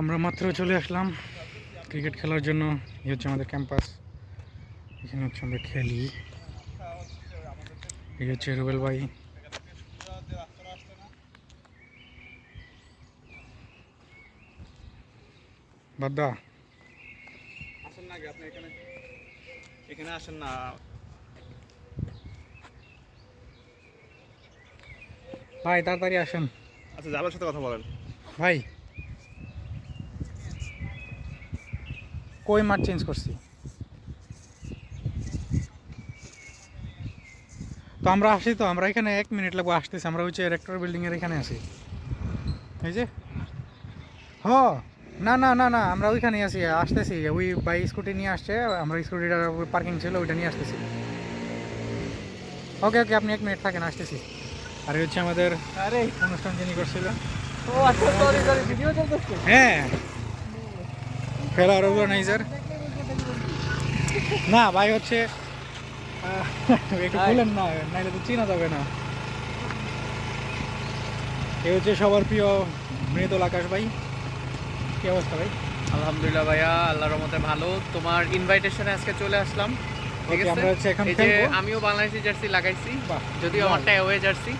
আমরা মাত্র চলে আসলাম। ক্রিকেট খেলার জন্য। এই হচ্ছে আমাদের ক্যাম্পাস। এখানে হচ্ছে আমরা খেলি। এই হচ্ছে রুবেল ভাই। বাদ্দা। আসেন না আপনি এখানে এখানে আসেন না। ভাই তাড়াতাড়ি আসেন। আচ্ছা যাবার সাথে কথা বলেন। ভাই কই মাঠ চেঞ্জ করছি? তো আমরা আসি তো আমরা এখানে এক মিনিট লাগবো আসতেছি আমরা হচ্ছে রেক্টর বিল্ডিং এর এখানে আসি এই যে? হ না না না না আমরা ওইখানে আছি আসতেছি। ওই বাই স্কুটি নিয়ে আসছে আমরা স্কুটিটা পার্কিং ছিল ওইটা নিয়ে আসতেছি। ওকে ওকে আপনি এক মিনিট থাকেন আসতেছি। আর হচ্ছে আমাদের আরে। অনুষ্ঠান যিনি করছিলেন। ও আচ্ছা সরি সরি ভিডিও চলতেছে। হ্যাঁ। খেলার অর্গানাইজার না ভাই হচ্ছে একটু। বলেন না নাইলে তো চেনা যাবে না। এ হচ্ছে সবার প্রিয় মৃদুল আকাশ ভাই। কি অবস্থা ভাই? আলহামদুলিল্লাহ ভাইয়া আল্লাহর রহমতে ভালো। তোমার ইনভাইটেশনে আজকে চলে আসলাম ঠিক আছে? হচ্ছে এই যে আমিও বাংলাদেশি জার্সি লাগাইছি যদিও। আমারটা অ্যাওয়ে জার্সি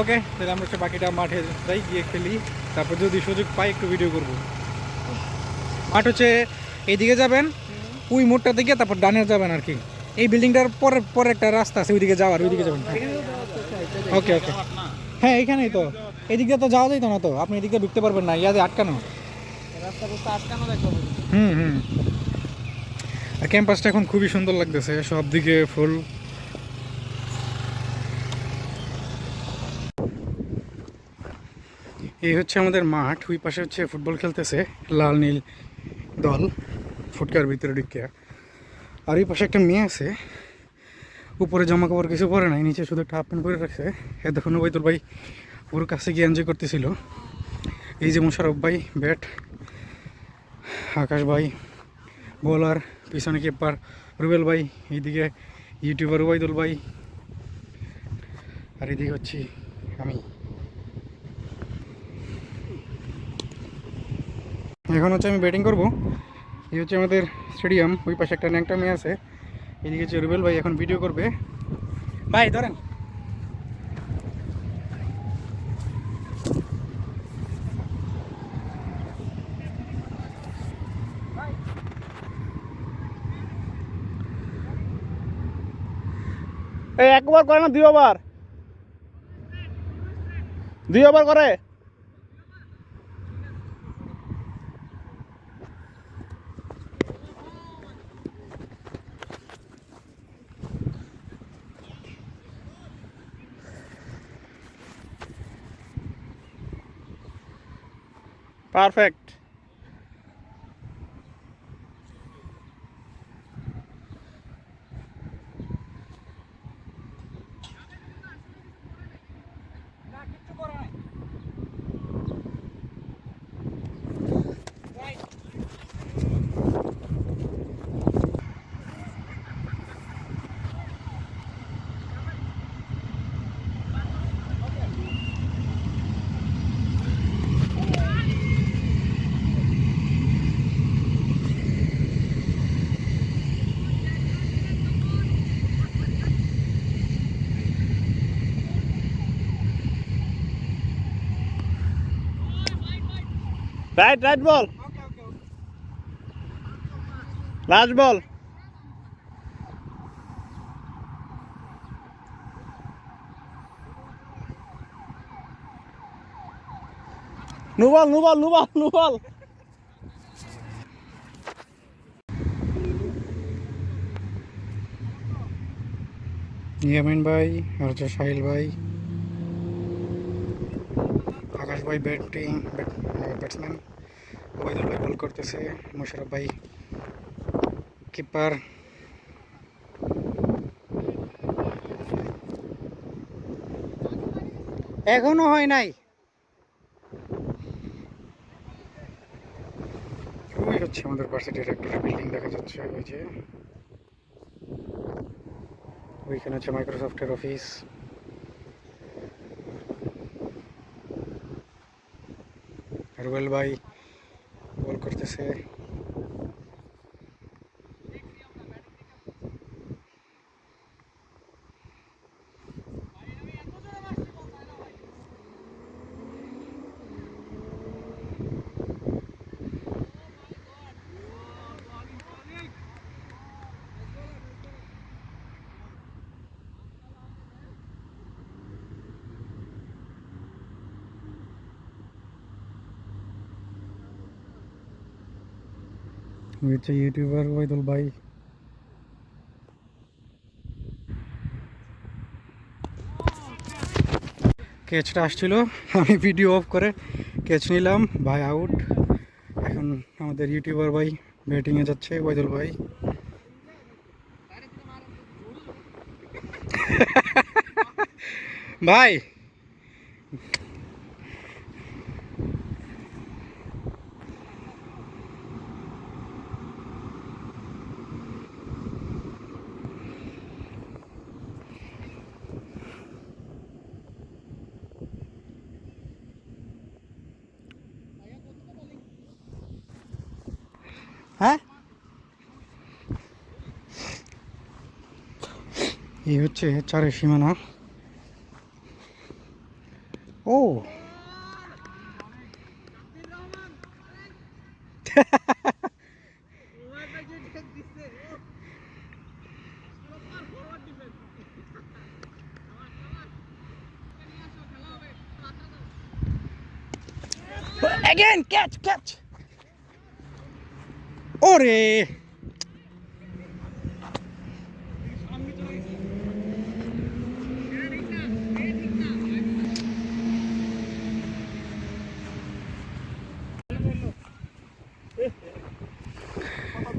ওকে তাহলে আমরা হচ্ছে বাকিটা মাঠে যাই গিয়ে খেলি। তারপর যদি সুযোগ পাই একটু ভিডিও করব। মাঠ হচ্ছে এইদিকে যাবেন ওই মোড়টা দিকে তারপর ডানে যাবেন আর কি। এই বিল্ডিংটার পরে পরে একটা রাস্তা আছে ওইদিকে যাওয়ার ওইদিকে যাবেন। ওকে ওকে। হ্যাঁ এখানেই তো। এদিক দিয়ে তো যাওয়া যাইতো না তো। আপনি এদিকে ঢুকতে পারবেন না ইয়াদে আটকানো। হুম হুম। আর ক্যাম্পাসটা এখন খুবই সুন্দর লাগতেছে সব দিকে ফুল। এই হচ্ছে আমাদের মাঠ ওই পাশে হচ্ছে ফুটবল খেলতেছে লাল নীল। দল ফুটকার ভিতরে ঢুকিয়া। আর এই পাশে একটা মেয়ে আছে, উপরে জামা কাপড় কিছু পরে নাই, নিচে শুধু একটা হাফ প্যান্ট পরে রাখছে। এ দেখুন ওই তোর ভাই, ওর কাছে গিয়ে এনজয় করতেছিল। এই যে মোশারফ ভাই ব্যাট আকাশ ভাই বোলার পিছনে কিপার রুবেল ভাই, এইদিকে ইউটিউবার ওবায়দুল ভাই। আর এদিকে হচ্ছি আমি। এখন হচ্ছে আমি ব্যাটিং করব। এই হচ্ছে আমাদের স্টেডিয়াম ওই পাশে একটা ন্যাংটা মেয়ে আছে। এদিকে হচ্ছে রুবেল ভাই এখন ভিডিও করবে। ভাই, ধরেন। এই এক ওভার করে না দুই ওভার দুই ওভার করে। Perfect. Right right ball last ball no ball no ball no ball no ball Yamin ভাই আর হচ্ছে সাহিল ভাই, আকাশ ভাই, ব্যাটিং ব্যাটসম্যান ওবায়দুল ভাই বল করতেছে। মোশারফ ভাই কিপার এখনও হয় নাই। ওই হচ্ছে আমাদের ভার্সিটির একটা বিল্ডিং দেখা যাচ্ছে ওই যে। ওইখানে হচ্ছে মাইক্রোসফটের অফিস রুবেল ভাই বল হচ্ছে ইউটিউবার ওয়াইদুল ভাই। ক্যাচটা আসছিল, আমি ভিডিও অফ করে ক্যাচ নিলাম, ভাই আউট এখন আমাদের ইউটিউবার ভাই ব্যাটিংয়ে যাচ্ছে ওয়াইদুল ভাই। ভাই হ্যাঁ এই হচ্ছে চারের সীমানা ও Again, catch, catch. ওরে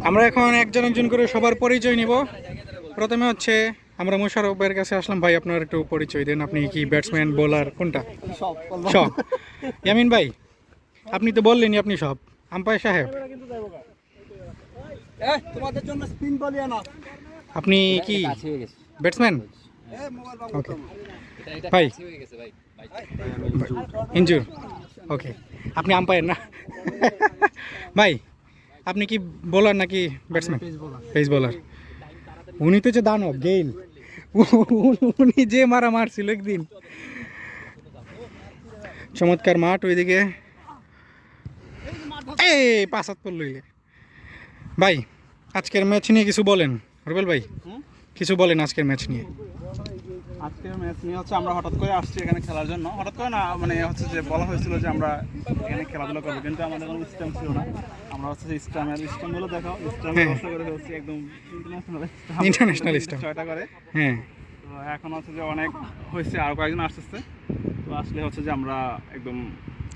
আমরা এখন একজন একজন করে সবার পরিচয় নিব। প্রথমে হচ্ছে আমরা মোশারফ ভাইয়ের কাছে আসলাম। ভাই আপনার একটু পরিচয় দেন। আপনি কি ব্যাটসম্যান বোলার কোনটা? সব। ইয়ামিন ভাই আপনি তো বললেনই আপনি সব। আম্পায়ার সাহেব। তোমাদের জন্য স্পিন বলি না আপনি কি ব্যাটসম্যান ওকে ভাই। ইঞ্জুর ওকে আপনি আম্পায়ার না? ভাই আপনি কি বোলার নাকি ব্যাটসম্যান পেস বোলার উনি তো যে দানব গেইল। উনি যে মারা মারছিল একদিন। চমৎকার মাঠ ওইদিকে। এই পাঁচ হাত পড়ল ভাই আজকের ম্যাচ নিয়ে কিছু বলেন রুবেল ভাই। কিছু বলেন আজকের ম্যাচ নিয়ে। আজকের ম্যাচ নিয়ে হচ্ছে আমরা হঠাৎ করে আসছি এখানে খেলার জন্য। হঠাৎ করে না মানে হচ্ছে যে বলা হয়েছিল যে আমরা এখানে খেলাধুলা করব কিন্তু আমাদের কোনো স্ট্যাম্প ছিল না। আমরা হচ্ছে স্ট্যাম্পের স্ট্যাম্পগুলো দেখাও স্ট্যাম্প হ্যাঁ। ব্যবস্থা করে হচ্ছে একদম ইন্টারন্যাশনাল International stamp। ছয়টা করে। হ্যাঁ। তো এখন হচ্ছে যে অনেক হয়েছে আরও কয়েকজন আসতেছে। তো আসলে হচ্ছে যে আমরা একদম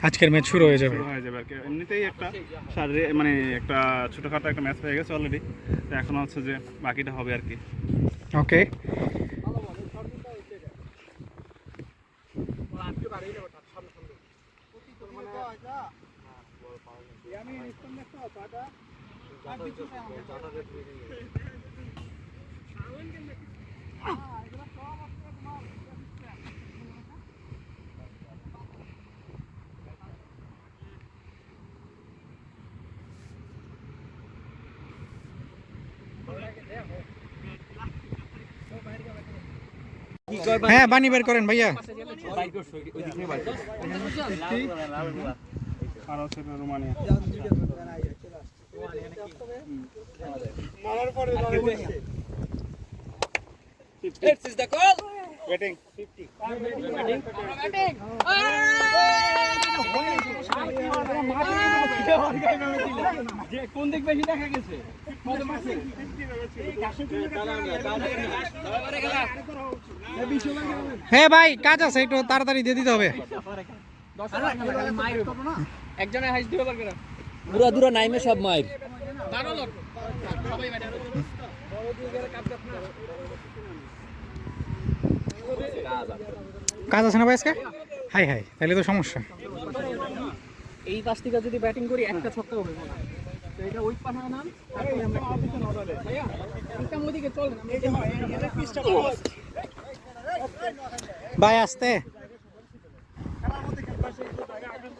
আজকের ম্যাচ শুরু হয়ে যাবে। হয়ে যাবে আর কি। এমনিতেই একটা শারীরিক মানে একটা ছোটোখাটো একটা ম্যাচ হয়ে গেছে অলরেডি তো এখন হচ্ছে যে বাকিটা হবে আর কি। ওকে হ্যাঁ বানি বের করেন ভাইয়া। আর হচ্ছে যে কোন দিক বেশি দেখা গেছে? হ্যাঁ ভাই কাজ আছে একটু তাড়াতাড়ি দিয়ে দিতে হবে। একজনের হাইস দিবে পারবে না দূরা দূরা নাইমে সব মাইর কাজ আছে না ভাই আজকে হাই হাই তাহলে তো সমস্যা এই পাশ থেকে যদি ব্যাটিং করি একটা ছক্কা হবে মনে হয়। এটা ওই পাশে নাম তারপরে আমরা ভাইয়া একটা মোদিকে চল ভাই আসতে সমান কিন্তু ওই জায়গাটা উঠছে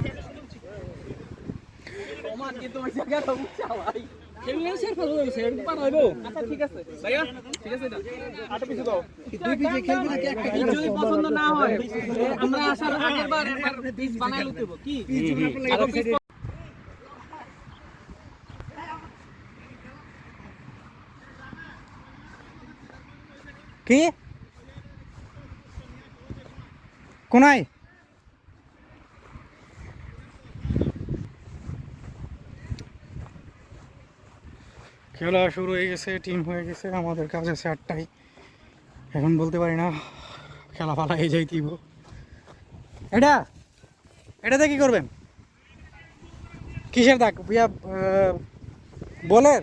ভাই সেগুলো শেষ করে দেবে সেগুলো পার হইবো আচ্ছা ঠিক আছে ভাইয়া ঠিক আছে এটা আটা পিছু দাও দুই পিছে খেলবে নাকি একটা যদি পছন্দ না হয় আমরা আসার আগের বার একবার বানাই লুতেব কি? কি? কোনায়? খেলা শুরু হয়ে গেছে টিম হয়ে গেছে, আমাদের কাজ আছে আটটাই এখন বলতে পারি না, খেলা ফালা হয়ে যাই দিব। এটা, এটাতে কি করবেন? কিসের দাগ? ইয়া বলের?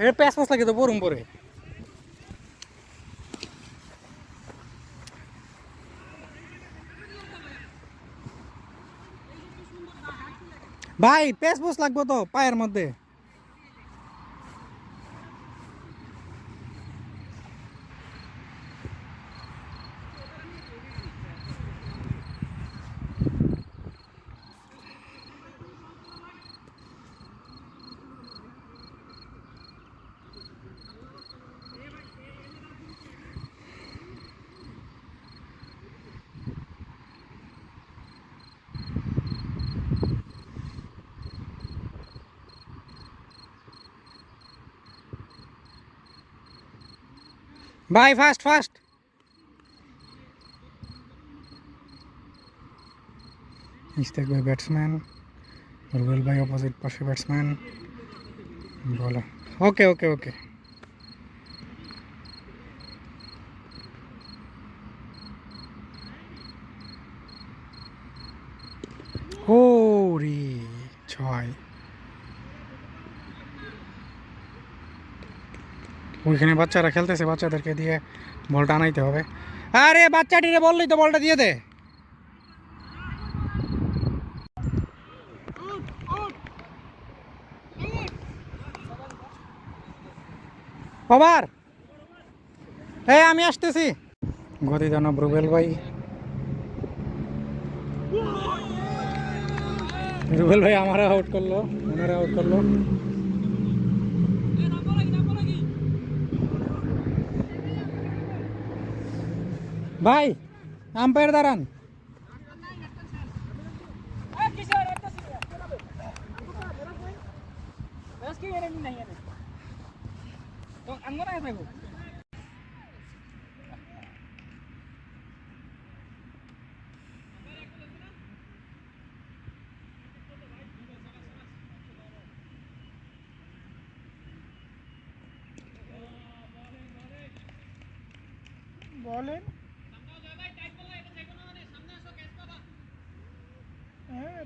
এটা প্যাস পাস লাগে তো পরম পরে ভাই প্যাস পোস লাগবো তো পায়ের মধ্যে। ভাই ফাস্ট ফাস্ট ইস্তেক ভাই ব্যাটসম্যান রুবেল ভাই অপোজিট পাশে ব্যাটসম্যান বলো ওকে ওকে ওকে ওইখানে বাচ্চারা খেলতেছে, বাচ্চাদেরকে দিয়ে বলটা আনাইতে হবে। আরে বাচ্চাটিরে বললি তো বলটা দিয়ে দে। ওভার। এই আমি আসতেছি। গতি জানাব রুবেল ভাই। রুবেল ভাই আমারা আউট করল, ওনারা আউট করল। ভাই আম্পায়ার দাঁড়ান। বলেন হ্যাঁ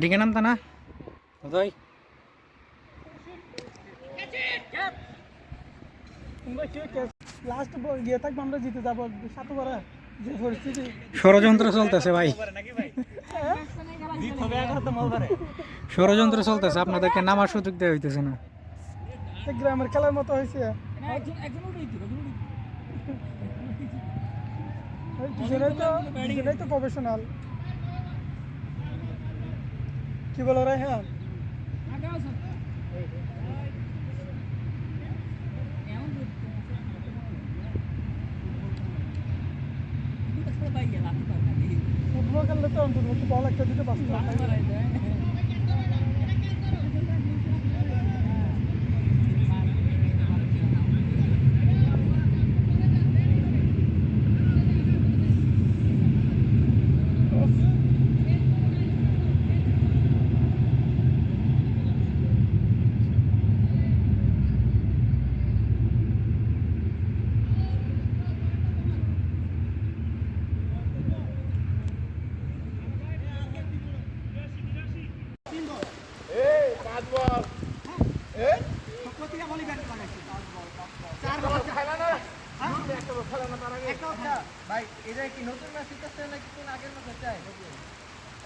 মিটিংয়ে নামতা না? ষড়যন্ত্র চলতেছে ভাই। ষড়যন্ত্র চলতেছে আপনাদেরকে নামার সুযোগ দেওয়া হইতেছে না। গ্রামের খেলার মতো হয়েছে তো প্রফেশনাল কি বলো রে হ্যাঁ ফুটবল খেললে তো? অন্তত বল একটা দিতে পারতো ভাই এটা কি নতুন ম্যাচ শিখতেছে নাকি কোন আগের ম্যাচ চাই দেখো তো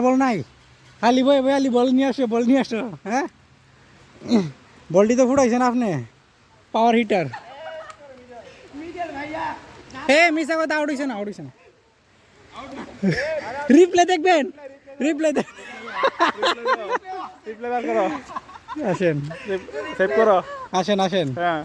বল নাই? আলি ভাই ভাই আলি বল নিয়ে আসো বল নিয়ে আসো হ্যাঁ? বলটি তো ফুটাইছেন আপনি পাওয়ার হিটার হে মিশা কথা আউট হইছে না আউট হইছে না রিপ্লে দেখবেন? রিপ্লে রিপ্লাই করো আসেন। সেভ করো। আসেন আসেন। হ্যাঁ।